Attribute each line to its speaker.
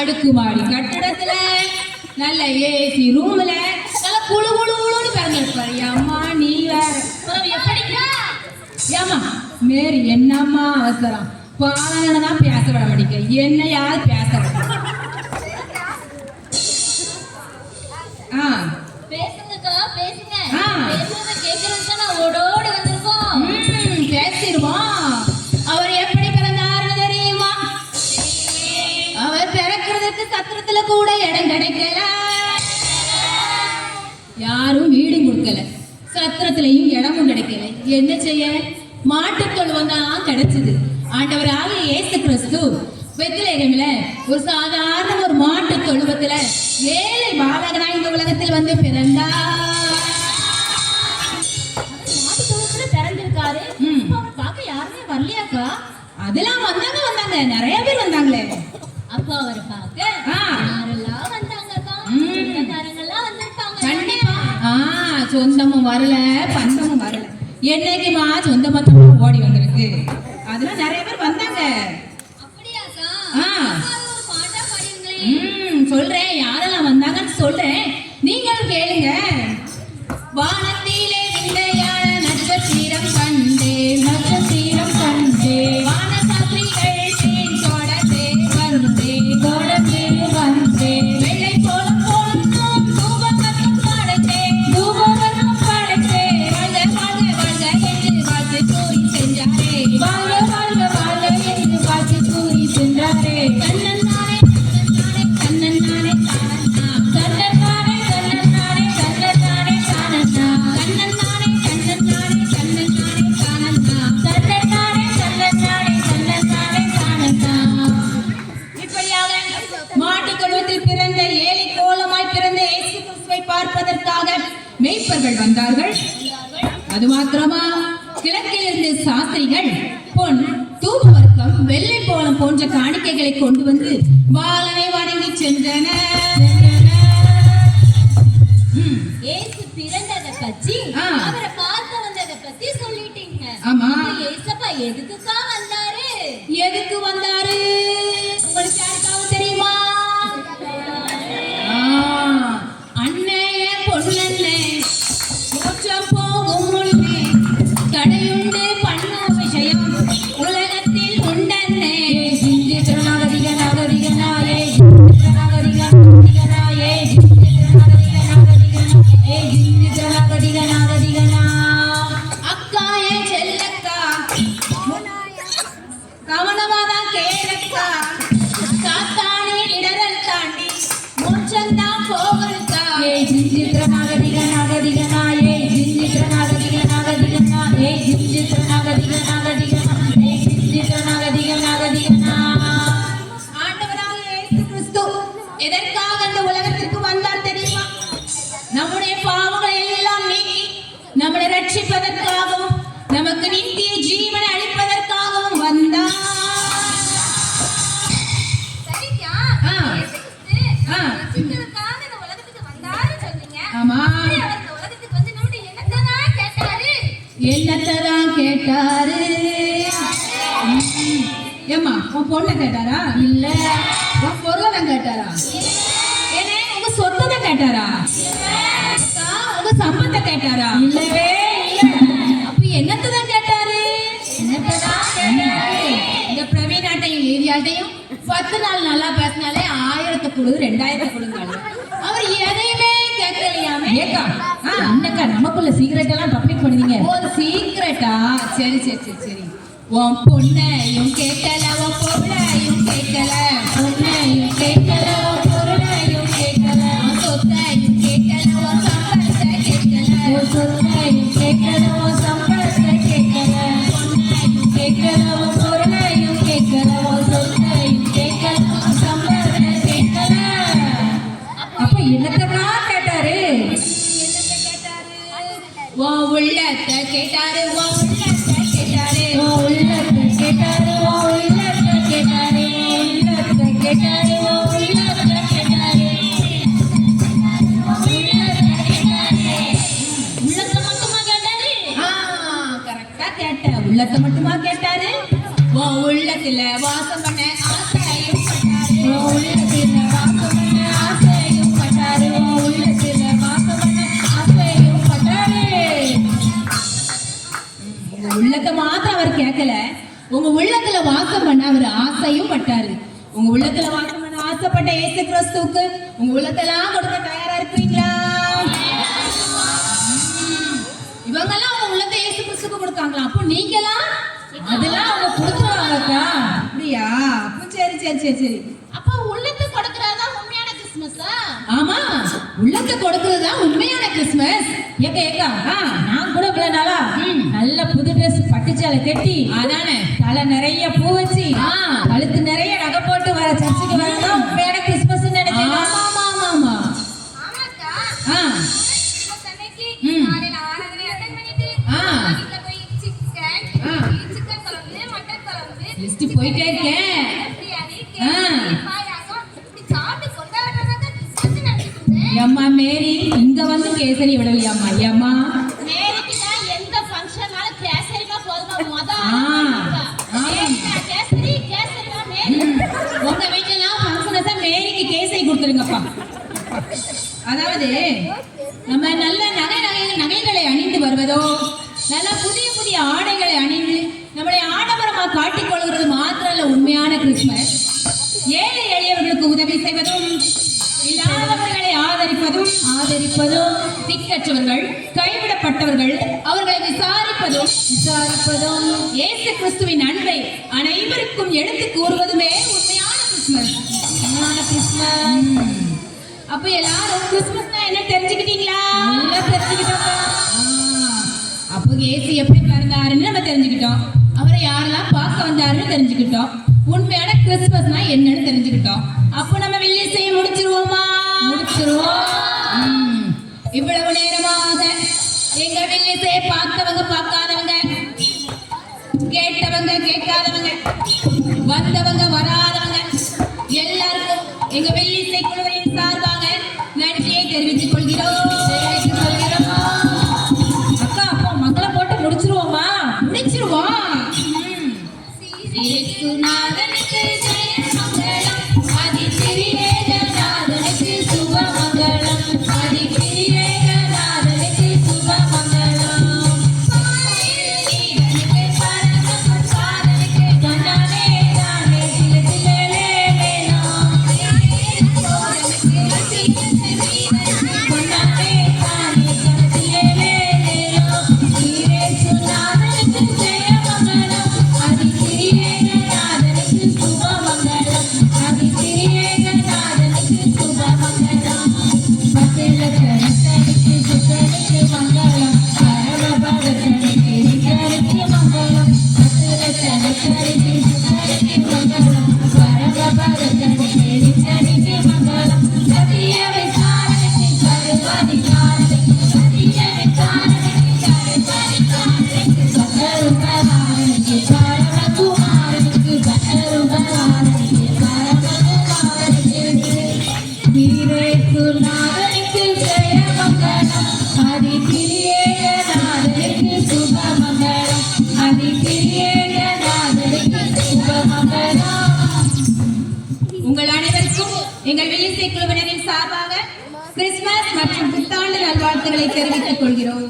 Speaker 1: அடுக்குமாடி கட்டடத்துல நல்ல ஏசி ரூம்ல நல்ல குழு குழு குழுன்னு பிறந்திருப்பாரு. அம்மா நீ வேற. ஏமா மேரி என்னம்மா அவசரம்? பாலனை தான் பேச விட மாட்டேங்க. என்ன யார் பேச ஆ
Speaker 2: பேசுங்கக்கா பேசுங்க.
Speaker 1: யாரும் வீடும் கொடுக்கல. சத்திரத்திலையும் இடமும் கிடைக்கல. என்ன செய்ய? மாட்டுத் தொழுவம் தான் கிடைச்சது. ஆண்டவராக இயேசு கிறிஸ்து பெத்லேகம்ல ஒரு சாதாரண ஒரு மாட்டு தொழுவத்துல ஏழை பாலகனா இந்த உலகத்தில் வந்து
Speaker 2: தொழுத்துல பிறந்திருக்காரு. பார்க்க யாருமே வரலையாக்கா?
Speaker 1: அதெல்லாம் வந்தாங்க வந்தாங்க. நிறைய பேர் வந்தாங்களே.
Speaker 2: அப்பா அவரை பார்க்க
Speaker 1: சொந்தமும் வரல பந்தமும் வரல. என்னைக்குமா சொந்த பந்தமும் ஓடி வந்திருக்கு? அதெல்லாம் நிறைய மெய்ப்பர்கள் வந்தார்கள். அது மாத்திரமா? கிழக்கில் இருந்து சாஸ்திரிகள் பொன் தூப வர்க்கம் வெள்ளை போலம் போன்ற காணிக்கைகளை கொண்டு வந்து பாலனை வணங்கி சென்றன நம்முடைய பாவங்களை எல்லாம் நீக்கி நம்மளை
Speaker 2: ரட்சிப்பதற்கு என்னத்தான் கேட்டாரு?
Speaker 1: ஏமா ஏம்மா உன் பொண்ணை கேட்டாரா? இல்ல. உன் பொருளை கேட்டாரா? ஏனே உங்க சொத்தை கேட்டாரா? உங்க சம்பத்தை கேட்டாரா? இல்லவே இல்ல. அப்ப என்னத்தை தான் கேட்டாரு? என்னத்தான் கேட்டாரு? இந்த பிரவீனாட்டையும் ஏரியாட்டையும் பத்து நாள் நல்லா பேசினாலே ஆயிரத்தை கொடு ரெண்டாயிரத்தை கொடுங்க. ஏக்கா. என்னக்கா நமக்குள்ள சீக்ரெட் எல்லாம் பப்ளிக் பண்ணுவீங்க. ஒரு சீக்ரெட்டா சரி சரி சரி சரி. உன் பொண்ணையும் கேட்கல உன் பொண்ணையும் கேட்கல. கேட்டாரு உள்ளத்துல வாசம் பண்ண அவர் ஆசையும் பட்டாரு. உங்க உள்ளத்துல வாசம் பண்ண ஆசைப்பட்ட இயேசு கிறிஸ்துவுக்கு உங்க உள்ளத்தெல்லாம் கொடுக்க தயாரா இருக்கிறீங்களா இவங்கெல்லாம் அவங்க உள்ளத்தை இயேசு கிறிஸ்துக்கு கொடுத்தாங்களா அப்போ நீங்களாம் அதெல்லாம் அவங்க கொடுத்துருவாங்கக்கா அப்படியா? அப்போ சரி சரி சரி சரி.
Speaker 2: அப்ப உள்ளத்தை கொடுக்கறதா உண்மையான கிறிஸ்மஸா
Speaker 1: ஆமா. உள்ளத்தை கொடுக்கிறது உண்மையான கிறிஸ்மஸ் ஏக்கா ஏக்கா. நான் கூட இவ்வளவு நாளா நல்ல புது ட்ரெஸ் பட்டுச்சாலை கட்டி அதானே. தலை நிறைய பூ வச்சு கழுத்து நிறைய நகை போட்டு வர சர்ச்சுக்கு வரதான் உண்மையான கிறிஸ்மஸ் நினைச்சேன். ஆமா ஆமா ஆமா ஆமா லிஸ்ட் போயிட்டே இருக்கேன். அம்மா மேரி இங்க வந்து கேசரி விடலையாம்மா. ஐயம்மா கிறிஸ்துமஸ் ஏழை எளியவர்களுக்கு உதவி செய்வதும் இல்லாதவர்களை ஆதரிப்பதும் ஆதரிப்பதும் திக்கற்றவர்கள் கைவிடப்பட்டவர்கள் அவர்களை விசாரிப்பதும் விசாரிப்பதும். இயேசு கிறிஸ்துவின் அன்பை அனைவருக்கும் எடுத்து கூறுவதுமே உண்மையான கிறிஸ்மஸ் உண்மையான கிறிஸ்மஸ் அப்ப எல்லாரும் கிறிஸ்துமஸ்னா என்ன தெரிஞ்சுக்கிட்டீங்களா? நல்லா தெரிஞ்சுக்கிட்டோம்? அப்போ இயேசு எப்படி பிறந்தாருன்னு நம்ம தெரிஞ்சுக்கிட்டோம். அவரை யாரெல்லாம் பார்க்க வந்தாருன்னு தெரிஞ்சுக்கிட்டோம். உண்மையான கிறிஸ்மஸ்னா என்னன்னு தெரிஞ்சுக்கிட்டோம். அப்போ நம்ம வெள்ளி செய்ய முடிச்சிருவோமா? முடிச்சிருவோம். இவ்வளவு நேரமாக எங்க வெள்ளி செய்ய பார்த்தவங்க பார்க்காதவங்க கேட்டவங்க கேட்காதவங்க வந்தவங்க வராதவங்க Thank you. குழுவினரின் சார்பாக கிறிஸ்துமஸ் மற்றும் புத்தாண்டு நல்வாழ்த்துக்களை தெரிவித்துக் கொள்கிறோம்.